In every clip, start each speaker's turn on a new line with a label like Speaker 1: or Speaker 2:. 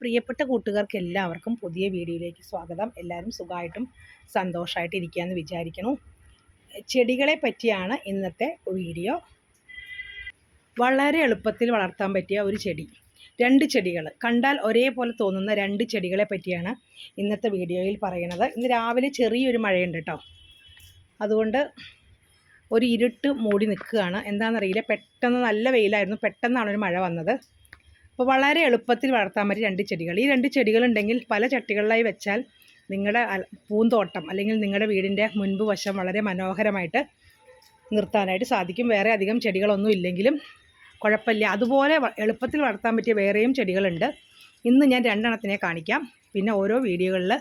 Speaker 1: പ്രിയപ്പെട്ട കൂട്ടുകാർക്ക് എല്ലാവർക്കും പുതിയ വീഡിയോയിലേക്ക് സ്വാഗതം. എല്ലാവരും സുഖമായിട്ടും സന്തോഷമായിട്ട് ഇരിക്കുകയെന്ന് വിചാരിക്കുന്നു. ചെടികളെ പറ്റിയാണ് ഇന്നത്തെ വീഡിയോ. വളരെ എളുപ്പത്തിൽ വളർത്താൻ പറ്റിയ ഒരു ചെടി. രണ്ട് ചെടികൾ. കണ്ടാൽ ഒരേപോലെ തോന്നുന്ന രണ്ട് ചെടികളെ പറ്റിയാണ് ഇന്നത്തെ വീഡിയോയിൽ പറയുന്നത്. ഇന്ന് രാവിലെ ചെറിയൊരു മഴയുണ്ട് കേട്ടോ. അതുകൊണ്ട് ഒരു ഇരുട്ട് മൂടി നിൽക്കുകയാണ്. എന്താണെന്നറിയില്ല. പെട്ടെന്ന് നല്ല വെയിലായിരുന്നു. പെട്ടെന്നാണ് ഒരു മഴ വന്നത്. അപ്പോൾ വളരെ എളുപ്പത്തിൽ വളർത്താൻ പറ്റിയ രണ്ട് ചെടികൾ. ഈ രണ്ട് ചെടികളുണ്ടെങ്കിൽ പല ചട്ടികളിലായി വെച്ചാൽ നിങ്ങളുടെ പൂന്തോട്ടം അല്ലെങ്കിൽ നിങ്ങളുടെ വീടിന്റെ മുൻപ് വശം വളരെ മനോഹരമായിട്ട് നിർത്താനായിട്ട് സാധിക്കും. വേറെ അധികം ചെടികളൊന്നും ഇല്ലെങ്കിലും കുഴപ്പമില്ല. അതുപോലെ എളുപ്പത്തിൽ വളർത്താൻ പറ്റിയ വേറെയും ചെടികളുണ്ട്. ഇന്ന് ഞാൻ രണ്ടെണ്ണത്തിനെ കാണിക്കാം. പിന്നെ ഓരോ വീഡിയോകളിൽ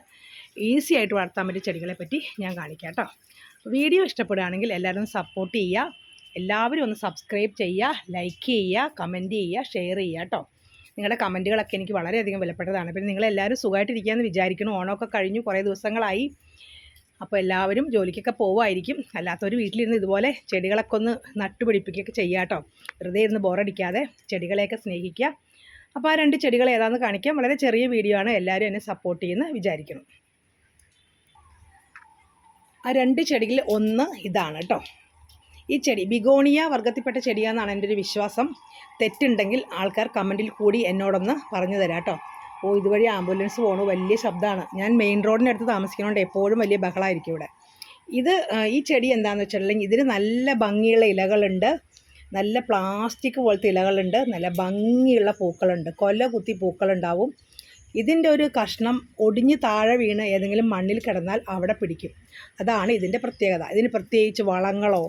Speaker 1: ഈസി ആയിട്ട് വളർത്താൻ പറ്റിയ ചെടികളെ പറ്റി ഞാൻ കാണിക്കാം കേട്ടോ വീഡിയോ ഇഷ്ടപ്പെടുകയാണെങ്കിൽ എല്ലാവരും സപ്പോർട്ട് ചെയ്യുക. എല്ലാവരും ഒന്ന് സബ്സ്ക്രൈബ് ചെയ്യുക ലൈക്ക് ചെയ്യുക കമന്റ് ചെയ്യുക ഷെയർ ചെയ്യുക കേട്ടോ നിങ്ങളുടെ കമന്റുകളൊക്കെ എനിക്ക് വളരെയധികം വിലപ്പെട്ടതാണ്. പിന്നെ നിങ്ങളെല്ലാവരും സുഖമായിട്ടിരിക്കുകയെന്ന് വിചാരിക്കുന്നു. ഓണമൊക്കെ കഴിഞ്ഞു കുറേ ദിവസങ്ങളായി. അപ്പോൾ എല്ലാവരും ജോലിക്കൊക്കെ പോവുമായിരിക്കും. അല്ലാത്തവർ വീട്ടിലിരുന്ന് ഇതുപോലെ ചെടികളൊക്കെ ഒന്ന് നട്ടുപിടിപ്പിക്കുകയൊക്കെ ചെയ്യുക കേട്ടോ. വെറുതെ ഇരുന്ന് ബോറടിക്കാതെ ചെടികളെയൊക്കെ സ്നേഹിക്കുക. അപ്പോൾ ആ രണ്ട് ചെടികൾ ഏതാണെന്ന് കാണിക്കാം. വളരെ ചെറിയ വീഡിയോ ആണ്. എല്ലാവരും എന്നെ സപ്പോർട്ട് ചെയ്യുന്ന വിചാരിക്കുന്നു. ആ രണ്ട് ചെടികളിൽ ഒന്ന് ഇതാണ് കേട്ടോ. ഈ ചെടി ബിഗോണിയ വർഗത്തിൽപ്പെട്ട ചെടിയാണെന്നാണ് എന്റെ ഒരു വിശ്വാസം. തെറ്റുണ്ടെങ്കിൽ ആൾക്കാർ കമന്റിൽ കൂടി എന്നോടൊന്ന് പറഞ്ഞു തരാം കേട്ടോ. ഓ ഇതുവഴി ആംബുലൻസ് പോണു വലിയ ശബ്ദമാണ്. ഞാൻ മെയിൻ റോഡിനടുത്ത് താമസിക്കുന്നതുകൊണ്ട് എപ്പോഴും വലിയ ബഹളമായിരിക്കും ഇവിടെ. ഇത് ഈ ചെടി എന്താണെന്ന് വെച്ചിട്ടുണ്ടെങ്കിൽ ഇതിന് നല്ല ഭംഗിയുള്ള ഇലകളുണ്ട്. നല്ല പ്ലാസ്റ്റിക് പോലത്തെ ഇലകളുണ്ട്. നല്ല ഭംഗിയുള്ള പൂക്കളുണ്ട്. കൊല കുത്തി പൂക്കളുണ്ടാവും. ഇതിന്റെ ഒരു കഷ്ണം ഒടിഞ്ഞ് താഴെ വീണ് ഏതെങ്കിലും മണ്ണിൽ കിടന്നാൽ അവിടെ പിടിക്കും. അതാണ് ഇതിന്റെ പ്രത്യേകത. ഇതിന് പ്രത്യേകിച്ച് വളങ്ങളോ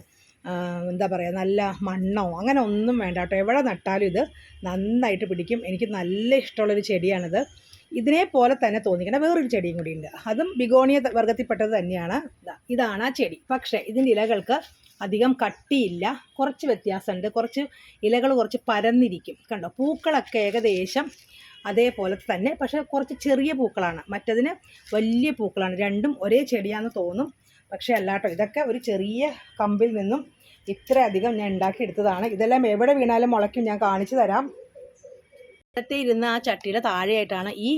Speaker 1: എന്താ പറയുക നല്ല മണ്ണോ അങ്ങനെ ഒന്നും വേണ്ട കേട്ടോ. എവിടെ നട്ടാലും ഇത് നന്നായിട്ട് പിടിക്കും. എനിക്ക് നല്ല ഇഷ്ടമുള്ളൊരു ചെടിയാണിത്. ഇതിനെപ്പോലെ പോലെ തന്നെ തോന്നിക്കുന്ന വേറൊരു ചെടിയും കൂടി ഉണ്ട്. അതും ബിഗോണിയ വർഗത്തിൽപ്പെട്ടത് തന്നെയാണ്. ഇതാണ് ആ ചെടി. പക്ഷേ ഇതിന്റെ ഇലകൾക്ക് അധികം കട്ടിയില്ല. കുറച്ച് വ്യത്യാസമുണ്ട്. കുറച്ച് ഇലകൾ കുറച്ച് പരന്നിരിക്കും. കണ്ടോ? പൂക്കളൊക്കെ ഏകദേശം അതേപോലെ തന്നെ. പക്ഷേ കുറച്ച് ചെറിയ പൂക്കളാണ്. മറ്റതിന് വലിയ പൂക്കളാണ്. രണ്ടും ഒരേ ചെടിയാണെന്ന് തോന്നും. പക്ഷേ അല്ലാട്ടോ ഇതൊക്കെ ഒരു ചെറിയ കമ്പിൽ നിന്നും ഇത്രയധികം ഞാൻ ഉണ്ടാക്കിയെടുത്തതാണ്. ഇതെല്ലാം എവിടെ വീണാലും മുളയ്ക്കും ഞാൻ കാണിച്ചു തരാം. നേരത്തെ ഇരുന്ന ആ ചട്ടിയുടെ താഴെയായിട്ടാണ് ഈ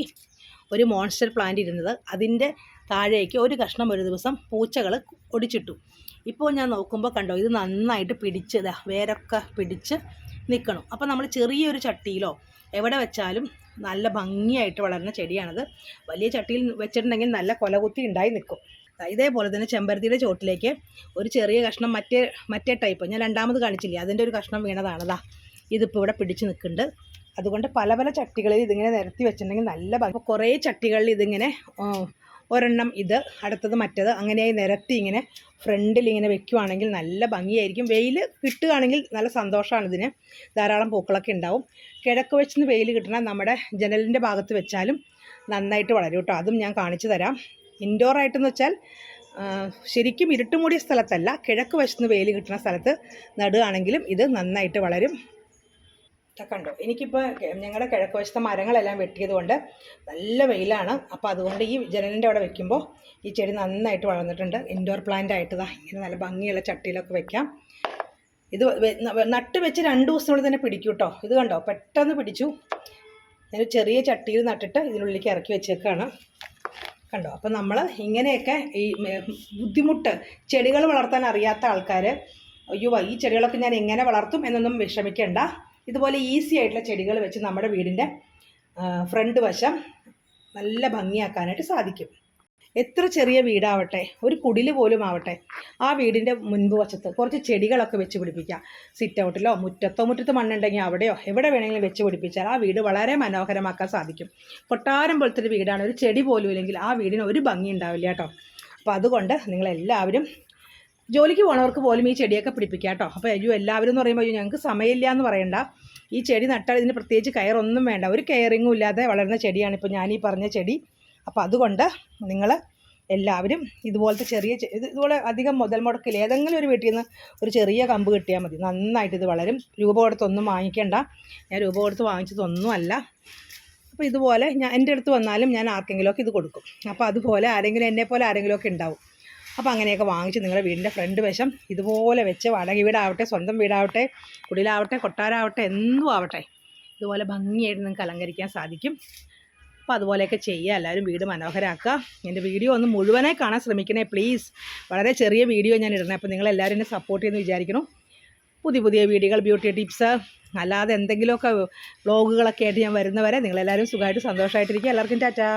Speaker 1: ഒരു മോൺസ്റ്റർ പ്ലാന്റ് ഇരുന്നത്. അതിന്റെ താഴേക്ക് ഒരു കഷ്ണം ഒരു ദിവസം പൂച്ചകൾ ഒടിച്ചിട്ടു. ഇപ്പോൾ ഞാൻ നോക്കുമ്പോൾ കണ്ടോ ഇത് നന്നായിട്ട് പിടിച്ച് വേരൊക്കെ പിടിച്ച് നിൽക്കണം. അപ്പോൾ നമ്മൾ ചെറിയൊരു ചട്ടിയിലോ എവിടെ വെച്ചാലും നല്ല ഭംഗിയായിട്ട് വളരുന്ന ചെടിയാണത്. വലിയ ചട്ടിയിൽ വെച്ചിട്ടുണ്ടെങ്കിൽ നല്ല കൊലകുത്തി ഉണ്ടായി നിൽക്കും. ഇതേപോലെ തന്നെ ചെമ്പരത്തിയുടെ ചോട്ടിലേക്ക് ഒരു ചെറിയ കഷ്ണം മറ്റേ മറ്റേ ടൈപ്പ് ഞാൻ രണ്ടാമത് കാണിച്ചില്ല അതിന്റെ ഒരു കഷ്ണം വീണതാണ് ഇതിപ്പോൾ ഇവിടെ പിടിച്ച് നിൽക്കുന്നുണ്ട്. അതുകൊണ്ട് പല പല ചട്ടികളിൽ ഇതിങ്ങനെ നിരത്തി വെച്ചിട്ടുണ്ടെങ്കിൽ നല്ല ഭംഗി. കുറേ ചട്ടികളിൽ ഇതിങ്ങനെ ഒരെണ്ണം ഇത് അടുത്തത് മറ്റത് അങ്ങനെയായി നിരത്തി ഇങ്ങനെ ഫ്രണ്ടിൽ ഇങ്ങനെ വെക്കുവാണെങ്കിൽ നല്ല ഭംഗിയായിരിക്കും. വെയിൽ കിട്ടുകയാണെങ്കിൽ നല്ല സന്തോഷമാണ് ഇതിന്. ധാരാളം പൂക്കളൊക്കെ ഉണ്ടാവും. കിഴക്ക് വെച്ചിന്ന് വെയിൽ കിട്ടണം നമ്മുടെ ജനലിന്റെ ഭാഗത്ത് വെച്ചാലും നന്നായിട്ട് വളരും കേട്ടോ. അതും ഞാൻ കാണിച്ചു തരാം. ഇൻഡോർ ആയിട്ടെന്ന് വെച്ചാൽ ശരിക്കും ഇരുട്ട് മൂടിയ സ്ഥലത്തല്ല കിഴക്ക് വശത്ത് വെയിൽ കിട്ടുന്ന സ്ഥലത്ത് നടുകയാണെങ്കിലും ഇത് നന്നായിട്ട് വളരും. കണ്ടോ എനിക്കിപ്പോൾ ഞങ്ങളുടെ കിഴക്ക് വശത്തെ മരങ്ങളെല്ലാം വെട്ടിയത് കൊണ്ട് നല്ല വെയിലാണ്. അപ്പോൾ അതുകൊണ്ട് ഈ ജനലിന്റെ അവിടെ വെക്കുമ്പോൾ ഈ ചെടി നന്നായിട്ട് വളർന്നിട്ടുണ്ട്. ഇൻഡോർ പ്ലാന്റ് ആയിട്ട് ഇങ്ങനെ നല്ല ഭംഗിയുള്ള ചട്ടിയിലൊക്കെ വെക്കാം. ഇത് നട്ട് വെച്ച് രണ്ട് ദിവസത്തിനുള്ളിൽ തന്നെ പിടിക്കും കേട്ടോ ഇത് കണ്ടോ പെട്ടെന്ന് പിടിച്ചു. ഞാൻ ചെറിയ ചട്ടിയിൽ നട്ടിട്ട് ഇതിനുള്ളിലേക്ക് ഇറക്കി വെച്ചേക്കാണ്. കണ്ടോ? അപ്പം നമ്മൾ ഇങ്ങനെയൊക്കെ ഈ ബുദ്ധിമുട്ട് ചെടികൾ വളർത്താൻ അറിയാത്ത ആൾക്കാർ അയ്യോ ഈ ചെടികളൊക്കെ ഞാൻ എങ്ങനെ വളർത്തും എന്നൊന്നും വിഷമിക്കേണ്ട. ഇതുപോലെ ഈസി ആയിട്ടുള്ള ചെടികൾ വെച്ച് നമ്മുടെ വീടിന്റെ ഫ്രണ്ട് വശം നല്ല ഭംഗിയാക്കാനായിട്ട് സാധിക്കും. എത്ര ചെറിയ വീടാവട്ടെ ഒരു കുടിൽ പോലും ആവട്ടെ ആ വീടിന്റെ മുൻപ് വശത്ത് കുറച്ച് ചെടികളൊക്കെ വെച്ച് പിടിപ്പിക്കാം. സിറ്റ് ഔട്ടിലോ മുറ്റത്തോ മുറ്റത്ത് മണ്ണുണ്ടെങ്കിൽ അവിടെയോ എവിടെ വേണമെങ്കിലും വെച്ച് പിടിപ്പിച്ചാൽ ആ വീട് വളരെ മനോഹരമാക്കാൻ സാധിക്കും. കൊട്ടാരം പോലത്തെ ഒരു വീടാണ് ഒരു ചെടി പോലും ഇല്ലെങ്കിൽ ആ വീടിന് ഒരു ഭംഗി ഉണ്ടാവില്ല കേട്ടോ. അപ്പോൾ അതുകൊണ്ട് നിങ്ങളെല്ലാവരും ജോലിക്ക് പോണവർക്ക് പോലും ഈ ചെടിയൊക്കെ പിടിപ്പിക്കാം കേട്ടോ. അപ്പോൾ അയ്യോ എല്ലാവരും എന്ന് പറയുമ്പോൾ ഞങ്ങൾക്ക് സമയമില്ല എന്ന് പറയണ്ട. ഈ ചെടി നട്ടാൽ ഇതിന് പ്രത്യേകിച്ച് കയറൊന്നും വേണ്ട. ഒരു കെയറിങ്ങും ഇല്ലാതെ വളരുന്ന ചെടിയാണ് ഇപ്പോൾ ഞാൻ ഈ പറഞ്ഞ ചെടി. അപ്പോൾ അതുകൊണ്ട് നിങ്ങൾ എല്ലാവരും ഇതുപോലത്തെ ചെറിയ ഇതുപോലെ അധികം മുതൽ മുടക്കില്ല. ഏതെങ്കിലും ഒരു വീട്ടിൽ നിന്ന് ഒരു ചെറിയ കമ്പ് കിട്ടിയാൽ മതി. നന്നായിട്ട് ഇത് വളരും. രൂപ കൊടുത്തൊന്നും വാങ്ങിക്കേണ്ട. ഞാൻ രൂപ കൊടുത്ത് വാങ്ങിച്ചതൊന്നും അല്ല. അപ്പോൾ ഇതുപോലെ ഞാൻ എന്റെ അടുത്ത് വന്നാലും ഞാൻ ആർക്കെങ്കിലുമൊക്കെ ഇത് കൊടുക്കും. അപ്പോൾ അതുപോലെ ആരെങ്കിലും എന്നെ പോലെ ആരെങ്കിലുമൊക്കെ ഉണ്ടാവും. അപ്പോൾ അങ്ങനെയൊക്കെ വാങ്ങിച്ച് നിങ്ങളുടെ വീടിന്റെ ഫ്രണ്ട് വശം ഇതുപോലെ വെച്ച് വാടക വീടാവട്ടെ സ്വന്തം വീടാവട്ടെ കുടിലാവട്ടെ കൊട്ടാരാവട്ടെ എന്തും ആവട്ടെ. ഇതുപോലെ ഭംഗിയായിട്ട് നിങ്ങൾക്ക് അലങ്കരിക്കാൻ സാധിക്കും. അപ്പോൾ അതുപോലെയൊക്കെ ചെയ്യുക എല്ലാവരും വീട് മനോഹരമാക്കുക എന്റെ വീഡിയോ ഒന്ന് മുഴുവനായി കാണാൻ ശ്രമിക്കണേ പ്ലീസ് വളരെ ചെറിയ വീഡിയോ ഞാൻ ഇടണേ. അപ്പോൾ നിങ്ങളെല്ലാവരും എന്നെ സപ്പോർട്ട് ചെയ്യുമെന്ന് വിചാരിക്കണം പുതിയ പുതിയ വീഡിയോകൾ ബ്യൂട്ടി ടിപ്സ് അല്ലാതെ എന്തെങ്കിലുമൊക്കെ വ്ളോഗുകളൊക്കെ ആയിട്ട് ഞാൻ വരുന്നവരെ നിങ്ങളെല്ലാവരും സുഖമായിട്ട് സന്തോഷമായിട്ടിരിക്കുക. എല്ലാവർക്കും ടാറ്റാ.